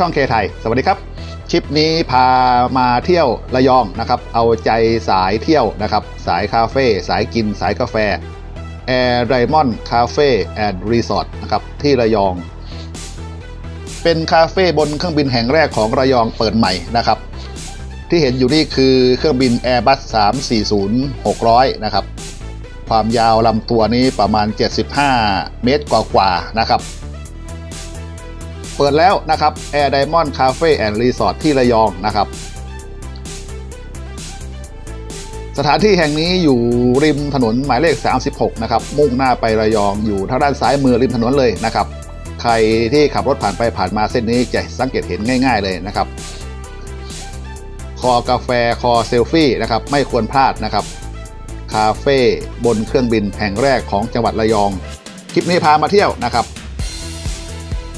ช่องเคไทย สวัสดีครับ ชิปนี้พามาเที่ยวระยองนะครับ เอาใจสายเที่ยวนะครับ สายคาเฟ่ สายกิน สายกาแฟ Air Diamond Cafe and Resort นะครับที่ระยอง เป็นคาเฟ่บนเครื่องบินแห่งแรกของระยองเปิดใหม่นะครับ ที่เห็นอยู่นี่คือเครื่องบิน Airbus 340 600 นะครับ ความยาวลำตัวนี้ประมาณ 75 เมตรกว่าๆนะครับ เปิดแล้วนะครับ Air Diamond Cafe and Resort ที่ระยองนะครับ สถานที่แห่งนี้อยู่ริมถนนหมายเลข 36 นะครับ มุ่งหน้าไประยองอยู่ทางด้านซ้ายมือริมถนนเลยนะครับ ใครที่ขับรถผ่านไปผ่านมาเส้นนี้จะสังเกตเห็นง่าย ๆเลยนะครับ คอกาแฟคอเซลฟี่นะครับไม่ควรพลาดนะครับคาเฟ่บนเครื่องบินแห่งแรกของจังหวัดระยอง คลิปนี้พามาเที่ยวนะครับ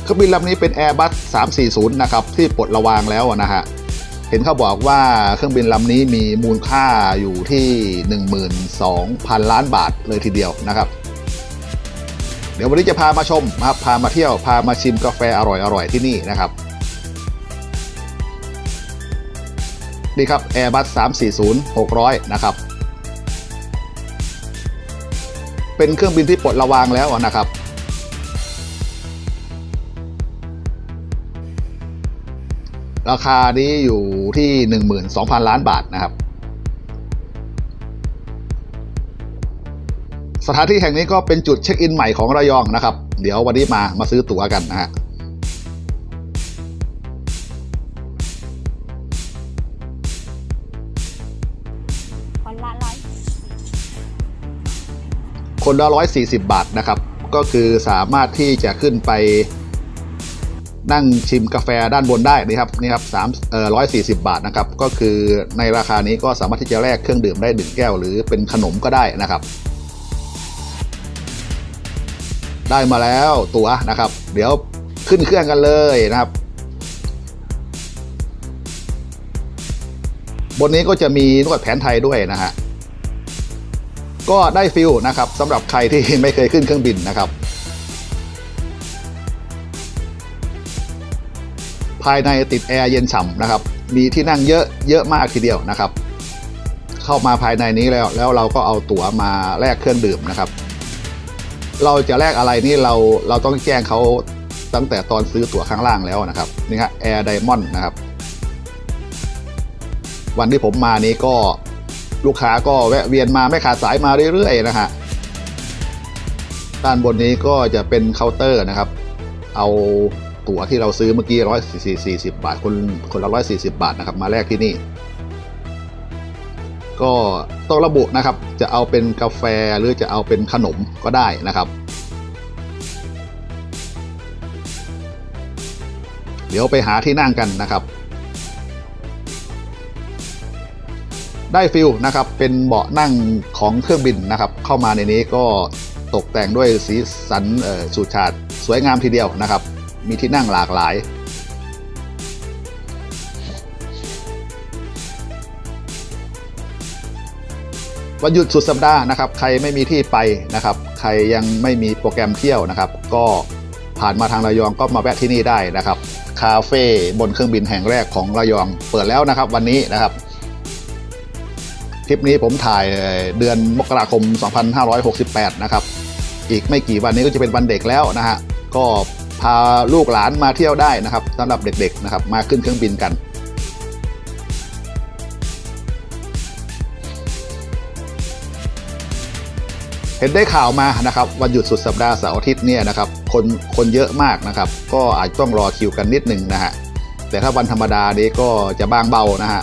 เครื่องบินลำนี้เป็น Airbus 340 นะครับ ที่ปลดระวางแล้วนะฮะ เห็นเขาบอกว่าเครื่องบินลำนี้มีมูลค่าอยู่ที่ 12,000 ล้านบาทเลยทีเดียวนะครับ เดี๋ยววันนี้จะพามาชมนะครับ พามาเที่ยว พามาชิมกาแฟอร่อยๆ ที่นี่นะครับ นี่ครับ Airbus 340 600 นะครับ เป็นเครื่องบินที่ปลดระวางแล้วนะครับ ราคานี้อยู่ที่ 12,000 ล้านบาทนะครับ สถานที่แห่งนี้ก็เป็นจุดเช็คอินใหม่ของระยองนะครับ เดี๋ยววันนี้มามาซื้อตั๋วกันนะฮะคนละร้อยคนละ140บาทนะครับ ก็คือสามารถที่จะขึ้นไป นั่งชิมกาแฟด้านบนได้นี่ครับนี่ครับสามเอ่อร้อยสี่สิบาทนะครับก็คือในราคานี้ก็สามารถที่จะแลกเครื่องดื่มได้หนึ่งแก้ว หรือเป็นขนมก็ได้นะครับ ได้มาแล้วตั๋วนะครับ เดี๋ยวขึ้นเครื่องกันเลยนะครับ บนนี้ก็จะมีนวดแผนไทยด้วยนะฮะก็ได้ฟิลนะครับสำหรับใครที่ไม่เคยขึ้นเครื่องบินนะครับ ภายในติดแอร์เย็นฉ่ำนะครับ มีที่นั่งเยอะเยอะมากทีเดียวนะครับ เข้ามาภายในนี้แล้วแล้วเราก็เอาตั๋วมาแลกเครื่องดื่มนะครับ เราจะแลกอะไรนี่เราเราต้องแจ้งเขาตั้งแต่ตอนซื้อตั๋วข้างล่างแล้วนะครับนี่ฮะแอร์ไดมอนด์นะครับ วันที่ผมมานี้ก็ลูกค้าก็แวะเวียนมาไม่ขาดสายมาเรื่อยๆนะฮะด้านบนนี้ก็จะเป็นเคาน์เตอร์นะครับ เอา ตั๋วที่เราซื้อเมื่อกี้ร้อยสี่สิบาท คนคนละร้อยสี่สิบาทนะครับ มาแลกที่นี่ ก็ต้องระบุนะครับ จะเอาเป็นกาแฟหรือจะเอาเป็นขนมก็ได้นะครับ เดี๋ยวไปหาที่นั่งกันนะครับ ได้ฟิลนะครับ เป็นเบาะนั่งของเครื่องบินนะครับ เข้ามาในนี้ก็ตกแต่งด้วยสีสันเอ่อฉูดฉาดสวยงามทีเดียวนะครับ มีที่นั่งหลากหลาย วันหยุดสุดสัปดาห์นะครับ ใครไม่มีที่ไปนะครับ ใครยังไม่มีโปรแกรมเที่ยวนะครับ ก็ผ่านมาทางระยองก็มาแวะที่นี่ได้นะครับ คาเฟ่บนเครื่องบินแห่งแรกของระยองเปิดแล้วนะครับ วันนี้นะครับคลิปนี้ผมถ่ายเดือนมกราคม 2568 นะครับ อีกไม่กี่วันนี้ก็จะเป็นวันเด็กแล้วนะฮะ ก็ พาลูกหลานมาเที่ยวได้นะครับสำหรับเด็กๆนะครับมาขึ้นเครื่องบินกันเห็นได้ข่าวมานะครับวันหยุดสุดสัปดาห์เสาร์อาทิตย์เนี่ยนะครับคนคนเยอะมากนะครับ ก็อาจต้องรอคิวกันนิดนึงนะฮะแต่ถ้าวันธรรมดานี้ก็จะบางเบานะฮะ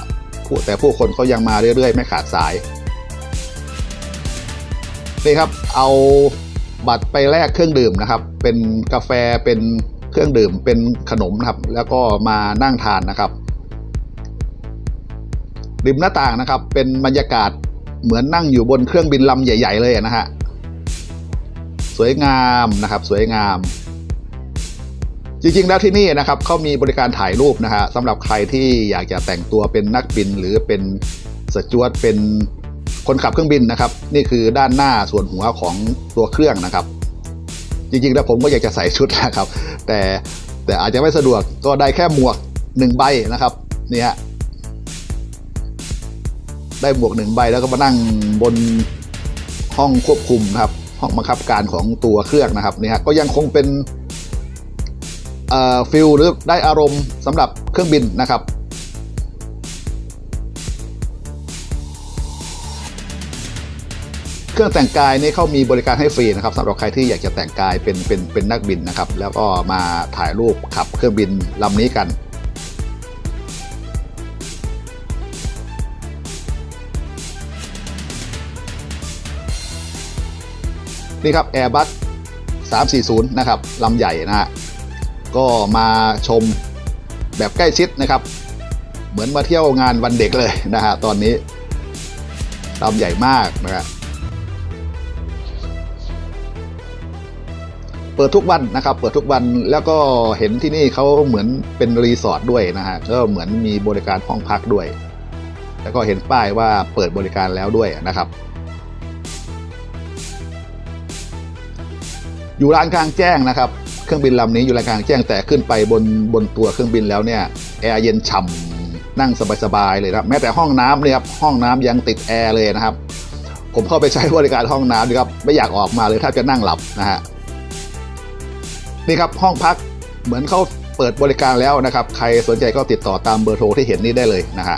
แต่ผู้คนเขายังมาเรื่อยๆ ไม่ขาดสายนี่ครับเอา บัตรไปแลกเครื่องดื่มนะครับ เป็นกาแฟเป็นเครื่องดื่มเป็นขนมนะครับ แล้วก็มานั่งทานนะครับ ริมหน้าต่างนะครับ เป็นบรรยากาศเหมือนนั่งอยู่บนเครื่องบินลำใหญ่ ๆ เลยนะฮะสวยงามนะครับ สวยงาม จริง ๆ แล้วที่นี่นะครับเขามีบริการถ่ายรูปนะฮะสำหรับใครที่อยากจะแต่งตัวเป็นนักบินหรือเป็นสจวตเป็น คนขับเครื่องบินนะครับ นี่คือด้านหน้าส่วนหัวของตัวเครื่องนะครับ จริงๆแล้วผมก็อยากจะใส่ชุดนะครับ แต่แต่อาจจะไม่สะดวกก็ได้แค่หมวกหนึ่งใบนะครับนี่ฮะได้หมวกหนึ่งใบแล้วก็มานั่งบนห้องควบคุมนะครับ ห้องบังคับการของตัวเครื่องนะครับนี่ฮะก็ยังคงเป็นฟิลหรือได้อารมณ์สำหรับเครื่องบินนะครับ เครื่องแต่งกายนี่เขามีบริการให้ฟรีนะครับสำหรับใครที่อยากจะแต่งกายเป็นเป็นเป็นนักบินนะครับ แล้วก็มาถ่ายรูปขับเครื่องบินลำนี้กันนี่ครับ Airbus 340 นะครับลำใหญ่นะฮะก็มาชมแบบใกล้ชิดนะครับ เหมือนมาเที่ยวงานวันเด็กเลยนะฮะตอนนี้ลำใหญ่มากนะฮะ เปิดทุกวันนะครับ เปิดทุกวันแล้วก็เห็นที่นี่เขาเหมือนเป็นรีสอร์ทด้วยนะฮะก็เหมือนมีบริการห้องพักด้วย แล้วก็เห็นป้ายว่าเปิดบริการแล้วด้วยนะครับ อยู่ลานกลางแจ้งนะครับ เครื่องบินลำนี้อยู่ลานกลางแจ้งแต่ขึ้นไปบนบนตัวเครื่องบินแล้วเนี่ยแอร์เย็นฉ่ำนั่งสบายๆเลยครับแม้แต่ห้องน้ำเนี่ยครับห้องน้ำยังติดแอร์เลยนะครับ ผมเข้าไปใช้บริการห้องน้ำดีครับไม่อยากออกมาเลยถ้าจะนั่งหลับนะฮะ นี่ครับห้องพักเหมือนเขาเปิดบริการแล้วนะครับ ใครสนใจก็ติดต่อตามเบอร์โทรที่เห็นนี้ได้เลยนะฮะ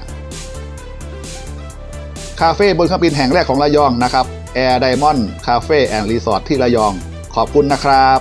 คาเฟ่บนเครื่องบินแห่งแรกของระยองนะครับ Air Diamond Cafe and Resort ที่ระยอง ขอบคุณนะครับ